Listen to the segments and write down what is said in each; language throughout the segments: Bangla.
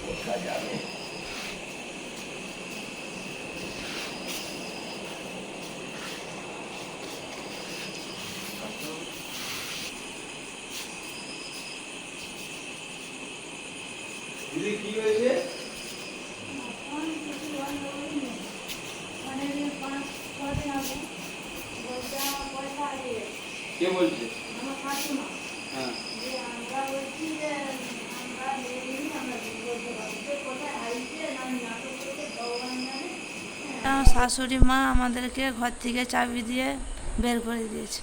কোথা যাবে দিদি কি হয়েছে কে বলছে শাশুড়ি মা আমাদেরকে ঘর থেকে চাবি দিয়ে বের করে দিয়েছে।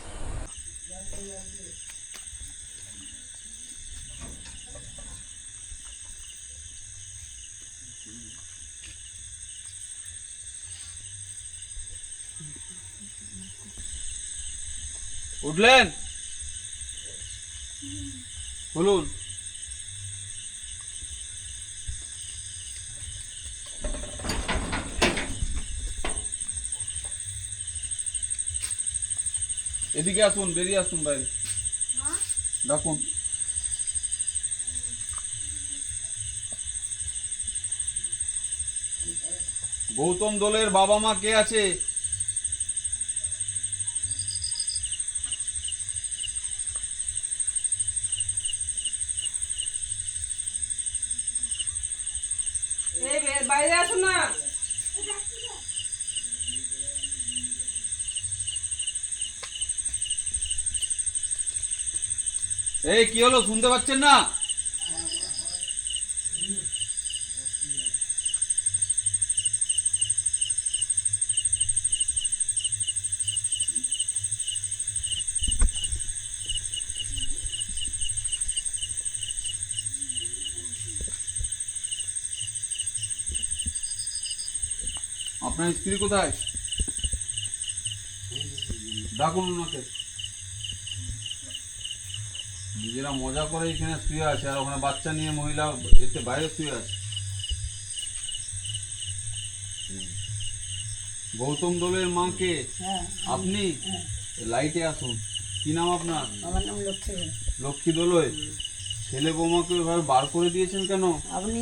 উঠলেন? বলুন। এদিকে আসুন, বেরিয়ে আসুন বাইরে। ডাকুন। গৌতম দোলের বাবা মা কে আছে? বাইরে আসুন না। এই কি হলো? শুনতে পাচ্ছেন না? আপনার স্ত্রী কোথায়? ডাকুন ওনাকে। নিজেরা মজা করে এখানে শুয়ে আছে আর ওখানে বাচ্চা নিয়ে মহিলা এতে বাইরে শুয়ে আছে। গৌতম দোলের মাকে হ্যাঁ। আপনি লাইটে আসুন। কি নাম আপনার? আমার নাম লক্ষ্মী। লক্ষ্মী দোলয় ছেলে বৌমাকে এভাবে বার করে দিয়েছেন কেন? আপনি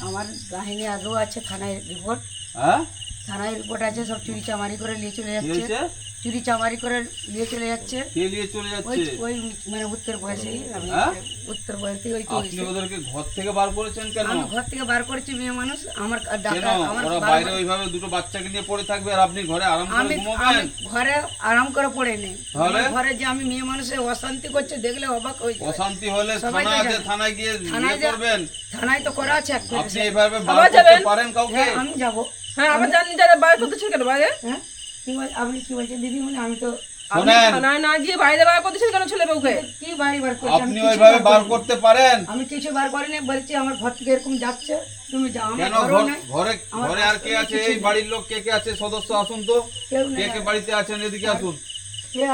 আমার বাহিনী আগেও আছে থানায় রিপোর্ট হ্যাঁ? থানায় রিপোর্ট আছে সব চুরি চামারি করে নিয়ে চলে যাচ্ছে। চুরি চামারি করে নিয়ে চলে যাচ্ছে। কে নিয়ে চলে যাচ্ছে? ওই মানে উত্তর বয়সেই হ্যাঁ? উত্তর বয়সে ওই আপনি ওদেরকে ঘর থেকে বার করেছেন কেন? আমি ঘর থেকে বার করেছি মেয়ে মানুষ। আমার ডাক্তার আমার বাইরে ওইভাবে দুটো বাচ্চাকে নিয়ে পড়ে থাকবে আর আপনি ঘরে আরাম করে আমি ঘুমাবেন? ঘরে আরাম করে পড়ে নেই। ঘরে যে আমি মেয়ে মানুষে অশান্তি করছে দেখলে অবাক যাবে। অশান্তি হলে থানা আছে থানায় গিয়ে থানায় ইয়ে করবেন? থানায় তো করা আছে আপনি এইভাবে বার করতে পারেন কাউকে? হ্যাঁ আমি যাব। হ্যাঁ আবার জানি যারা বাইরে করতেছেন কেন? বাইরে? হ্যাঁ? কি বল আপনি কি বলছেন? দিদিমণি আমি তো আপনি থানায় না গিয়ে বাইরে বার করতেছেন কেন ছেলে বউকে? কি বাড়ি বার করছি আমি আপনি ওইভাবে বার করতে পারেন। আমি কিছু বার করিনি বলছি আমার ঘর থেকে এরকম যাচ্ছে তুমি যাও আমার ঘর- ঘরে ঘরে আর কে আছে? এই বাড়ির লোক কে কে আছে? সদস্য আসুন তো। কে কে বাড়িতে আছেন? এদিকে আসুন।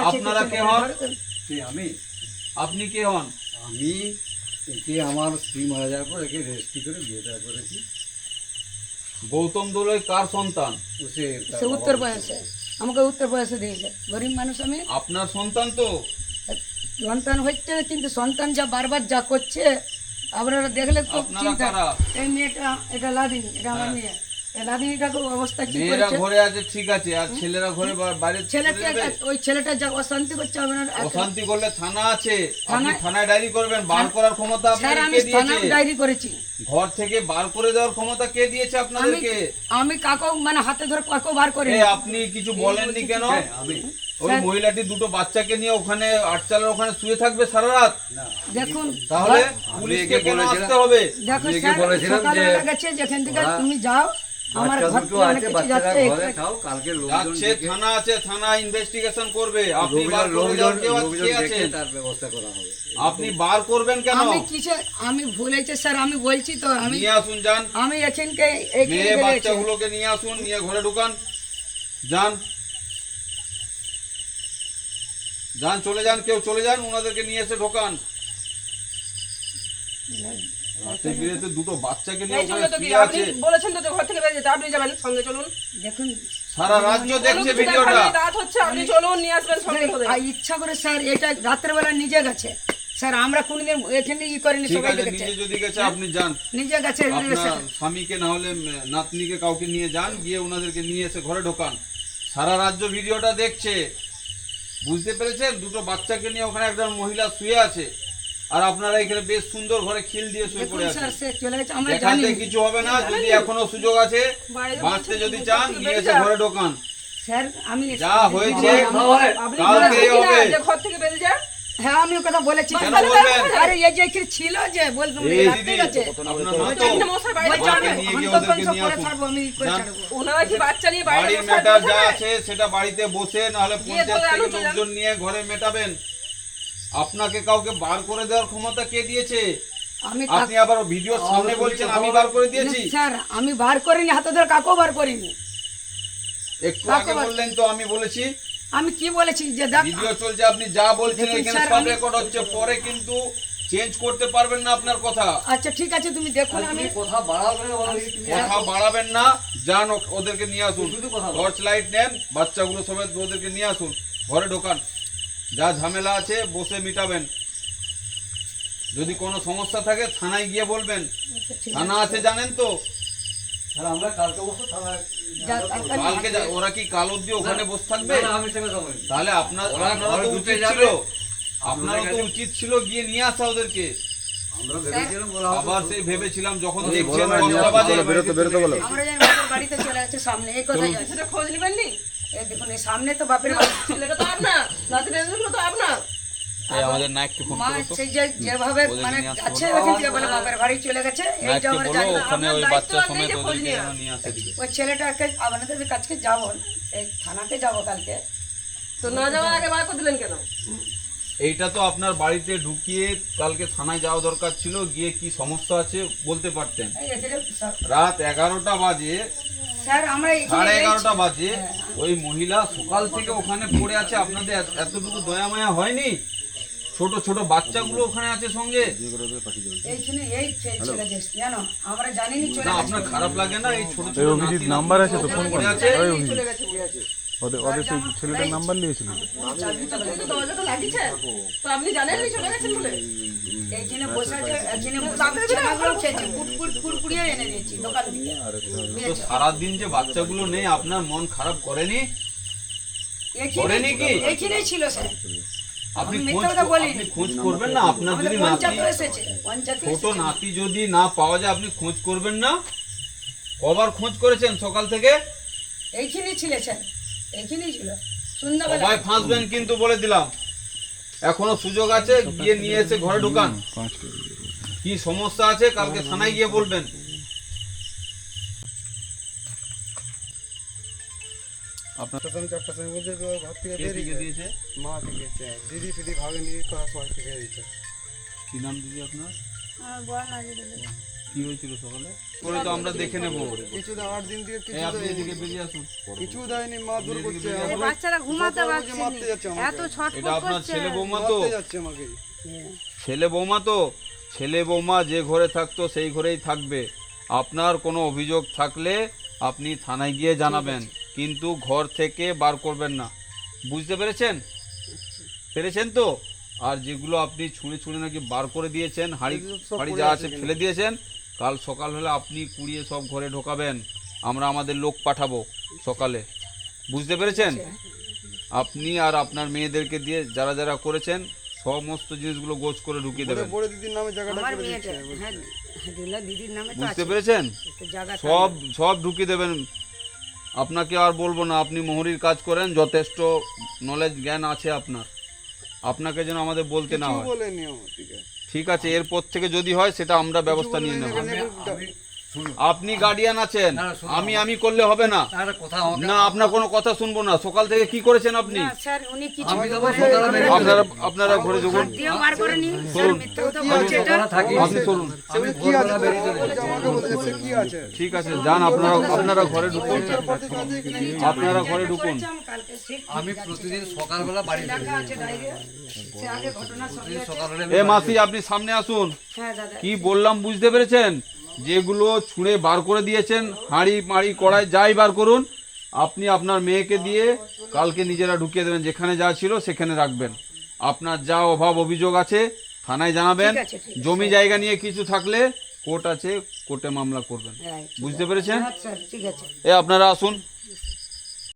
আপনারা কে হন? কে আমি? আপনি কে হন? আমি একে আমার স্ত্রী মারা যাওয়ার পর একে রেজিস্ট্রি করে বিয়েটা করেছি। গৌতম দোলয় কার সন্তান? সে উত্তর। বয়সে। আমাকে উত্তর বয়সে দিয়েছে। গরিব মানুষ আমি। আপনার সন্তান তো? সন্তান হচ্ছে না, কিন্তু সন্তান যা বারবার যা করছে আপনারা দেখলে তো এই মেয়েটা এটা লাভিনি এটা আমার মেয়ে। এই লাদিনীটাকে অবস্থা কি মেয়েরা ঘরে আছে ঠিক আছে। আর ছেলেরা ঘরে বাইরে চলে ওই ছেলেটা যা অশান্তি করছে আপনার অশান্তি করলে থানা আছে। আপনি থানায়- থানায় ডায়েরি করবেন বার করার ক্ষমতা স্যার আমি কে ডায়েরি করেছি। ঘর থেকে বার করে দেওয়ার ক্ষমতা কে দিয়েছে আপনাদেরকে? আমি কাকু মানে হাতে ধরে কাকু বার করে আপনি কিছু বলেননি কেন? হ্যাঁ, আমি ওই মহিলাটি দুটো বাচ্চাকে নিয়ে ওখানে আটচালার ওখানে শুয়ে থাকবে সারা রাত? দেখুন তাহলে পুলিশকে কেন আসতে হবে? দেখো মেয়েকে স্যার সকালবেলা গেছে যেখান থেকে তুমি যাও আমার ঘর থেকে অনেক কিছু যাচ্ছে যাচ্ছে থানা আছে থানা ইনভেস্টিগেশন করবে। আপনি বার করে কেউ আছে- কে ডেকে তার ব্যবস্থা করা হবে। আপনি বার করবেন কেন? আমি কিসে আমি ভুলেছে স্যার আমি বলছি তো আমি নিয়ে আসুন যান। আমি এখানকে মেয়ে বাচ্চাগুলোকে নিয়ে আসুন নিয়ে ঘরে ঢুকান। যান। যান চলে যান কেউ চলে যান ওনাদেরকে নিয়ে এসে ঢোকান। রাতে বিরেতে দুটো বাচ্চাকে নিয়ে ওখানে কি আপনি আছে। বলেছেন তো যে ঘর থেকে বেরিয়ে যেতে আপনি যাবেন সঙ্গে চলুন। দেখুন সারা রাজ্য দেখছে ভিডিওটা। রাত হচ্ছে আপনি চলুন নিয়ে আসবেন সঙ্গে করে আর ইচ্ছা করে স্যার এটা রাত্রেবেলা নিজে গেছে। স্যার আমরা কোনদিন এখানে ই করিনি ঠিক সবাই আছে দেখেছে। নিজে যদি গেছে আপনি যান। নিজে গেছে আপনার স্বামীকে না হলে নাতনিকে কাউকে নিয়ে যান গিয়ে ওনাদেরকে নিয়ে এসে ঘরে ঢোকান। সারা রাজ্য ভিডিওটা দেখছে। বুঝতে পেরেছেন? দুটো বাচ্চাকে নিয়ে ওখানে একজন মহিলা শুয়ে আছে। আর আপনারা এখানে বেশ সুন্দর ঘরে খিল দিয়ে শুয়ে পড়ে আছেন। স্যার সে চলে গেছে আমরা জানি। দেখাতে কিছু হবে না যদি এখনও সুযোগ আছে বাইরে বাঁচতে যদি চান নিয়ে এসে ঘরে ঢোকান। স্যার আমি যা হয়েছে কালকে হবে। ঘর থেকে বেরিয়ে যা হ্যাঁ আমি কথা বলেছি। আরে এই যে এখানে ছিল যে যান। বাইরে বাড়ির যা আছে সেটা বাড়িতে বসে নাহলে পঞ্চায়েত থেকে লোকজন নিয়ে ঘরে মেটাবেন। আপনাকে কাউকে বার করে দেওয়ার ক্ষমতা কে দিয়েছে? আমি আপনি আবার ভিডিওর সামনে বলছেন আমি বার করে দিয়েছি? স্যার আমি বার করিনি হাতে ধরে কাকেও বার করিনি। একটু আগে বললেন তো আমি বলেছি। আমি কি বলেছি? যে ভিডিও চলছে আপনি যা বলছেন এখানে সব রেকর্ড হচ্ছে পরে কিন্তু চেঞ্জ করতে পারবেন না আপনার কথা। আচ্ছা ঠিক আছে তুমি দেখুন আমি কথা বাড়াবে না বলো, এই তুমি কথা বাড়াবেন না যান ওদেরকে নিয়ে আসুন। টর্চ লাইট নেন বাচ্চাগুলো সমেত ওদেরকে নিয়ে আসুন। ঘরে ঢোকান। যা ঝামেলা আছে বসে মিটাবেন। যদি কোনো সমস্যা থাকে থানায় গিয়ে বলবেন। থানা আছে। জানেন তো। কালকে ওরা কি কাল অব্দি ওখানে বসে থাকবে। তাহলে আপনার তো উচিত ছিল। আপনারও তো উচিত ছিল গিয়ে নিয়ে আসা ওদেরকে। আবার সেই ভেবেছিলাম যখন দেখছেন আমরা জানি বাপের চলে গেছে সামনে এই খোঁজ নেবেন দেখুন এই সামনে তো বাপের ছেলেটা তো আপনার। নাতি নাতনিগুলো তো আপনার। আমাদের নায়ককে ফোন করো তো। সেই যে যেভাবে মানে আছে ওখান থেকে বলে বাপের বাড়ি চলে গেছে এই যে আমরা জানি ওখানে ওই বাচ্চা দায়িত্ব সমেত নেই যে খোঁজ ওদেরকে নেওয়া। যেন নিয়ে আসে এদিকে। ওই ছেলেটাকে আপনাদের কাছকে যাব এই থানাতে যাব কালকে। তো না যাওয়ার আগে বার করে দিলেন কেন? এইটা তো আপনার বাড়িতে ঢুকিয়ে কালকে থানায় যাওয়া দরকার ছিল গিয়ে কি সমস্যা আছে বলতে পারতেন। রাত এগারোটা বাজে স্যার আমরা সাড়ে এগারোটা বাজে। ওই মহিলা সকাল থেকে ওখানে পড়ে আছে আপনাদের এত- এতটুকু দয়া মায়া হয়নি? ছোট ছোট বাচ্চাগুলো ওখানে আছে সঙ্গে? এইখানে এই ছে- ছেলে যে জানো? আমরা জানিনি চলে না গেছে। আপনার খারাপ লাগে না? এই ছোট ছোট নাম্বার আছে তো ফোন পড়ে আছে? চলে গেছে উড়ে আছে। ওদের ওদের সেই ছেলেটার নাম্বার নিয়েছিল। এইখানে এখানে সারাদিন যে বাচ্চাগুলো নেই আপনার মন খারাপ করেনি? করেনি কি? এইখানেই ছিল স্যার আপনি খোঁজ করবেন না? আপনার যদি ছোট নাতি যদি না পাওয়া যায় আপনি খোঁজ করবেন না? কবার খোঁজ করেছেন সকাল থেকে? এইখানেই ছিল স্যার ছিল। সন্ধ্যাবেলা। সবাই ফাঁসবেন কিন্তু বলে দিলাম। এখনও সুযোগ আছে গিয়ে নিয়ে এসে ঘরে ঢুকান। কি সমস্যা আছে কালকে থানায় গিয়ে বলবেন। আপনার চারটার সময় বলছে ঘর থেকে কে বেরিয়ে দিয়েছে? মা শিখেছে দিদি ফিদি ভাগে নিয়ে করার সময় দিয়েছে। কি নাম দিদি আপনার? বড় নাজি দিলে কি হয়েছিল সকালে? পরে তো আমরা দেখে নেব। কিছু দিন থেকে কিছু আপনি এদিকে বেরিয়ে আসুন। কিছু দেয়নি মা দূর করছে। বাচ্চারা ঘুমাতে পারছে মারতে যাচ্ছে। এত ছটফট এটা আপনার ছেলে বৌমা তো। যাচ্ছে আমাকে। ছেলে বৌমা তো। ছেলে বৌমা যে ঘরে থাকতো সেই ঘরেই থাকবে। আপনার কোনো অভিযোগ থাকলে আপনি থানায় গিয়ে জানাবেন। কিন্তু ঘর থেকে বার করবেন না। বুঝতে পেরেছেন? পেরেছেন তো? আর যেগুলো আপনি ছুঁড়ে ছুঁড়ে নাকি বার করে দিয়েছেন হাড়ি হাড়ি যা আছে ফেলে দিয়েছেন কাল সকাল হলে আপনি কুড়িয়ে সব ঘরে ঢোকাবেন আমরা আমাদের লোক পাঠাবো সকালে। বুঝতে পেরেছেন? আপনি আর আপনার মেয়েদেরকে দিয়ে যারা যারা করেছেন সমস্ত জিনিসগুলো গোছ করে ঢুকিয়ে দেবেন। বড় দিদির নামে জায়গাটা করে দিচ্ছে হ্যাঁ দিদির নামে বুঝতে পেরেছেন? সব সব ঢুকিয়ে দেবেন। আপনাকে আর বলব না আপনি মোহরির কাজ করেন যথেষ্ট নলেজ জ্ঞান আছে আপনার। আপনাকে যেন আমাদের বলতে না হয়। বলেনি আমার দিকে। ঠিক আছে এরপর থেকে যদি হয় সেটা আমরা ব্যবস্থা নিয়ে নেব। আপনি গার্ডিয়ান আছেন। আমি আমি করলে হবে না। তার কথা আমাকে না আপনার কোনো কথা শুনব না। সকাল থেকে কি করেছেন আপনি? আপনারা আপনারা ঘরে যখন আপনি চলুন। ঠিক আছে যান আপনারা আপনারা ঘরে ঢুকুন। আপনারা ঘরে ঢুকুন। আমি প্রতিদিন সকালবেলা বাড়ি এ মাসি আপনি সামনে আসুন। হ্যাঁ কি বললাম বুঝতে পেরেছেন? যেগুলো ছুঁড়ে বার করে দিয়েছেন হাঁড়ি মাড়ি কড়াই যাই বার করুন আপনি আপনার মেয়েকে দিয়ে কালকে নিজেরা ঢুকিয়ে দেবেন যেখানে যা ছিল সেখানে রাখবেন। আপনার যা অভাব অভিযোগ আছে থানায় জানাবেন। জমি জায়গা নিয়ে কিছু থাকলে কোর্ট আছে কোর্টে মামলা করবেন। হ্যাঁ বুঝতে পেরেছেন? আছে। এ আপনারা আসুন।